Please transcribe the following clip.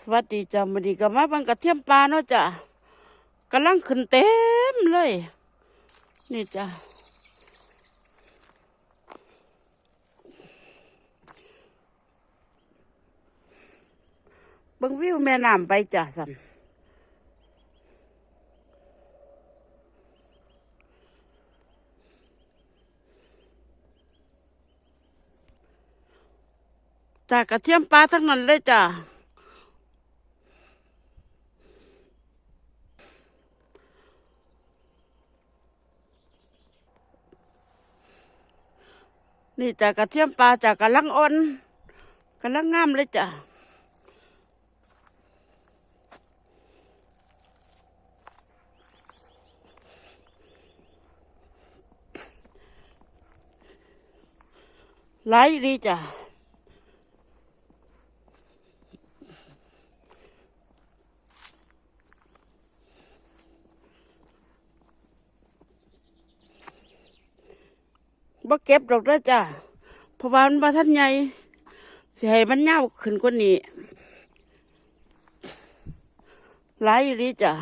สวัสดีจ้ามื้อนี้ก็มาบังกระเทียมปลาเนาะจ้ะกำลังขึ้นเต็มเลย นี่จ้ะเบิ่งวิวแม่น้ำไปจ้ะสันจากกระเทียมปลาทั้งนั้นเลยจ้ะ นี่จากกระเทียมปลาจากกระลังอ่อนกระลังงามเลยจ้ะไหลดีจ้ะ บ่เก็บดอกเด้อจ้ะเพราะว่ามันบ่ทันใหญ่สิให้มันยาวขึ้นกว่านี้ไหลดีจ้ะ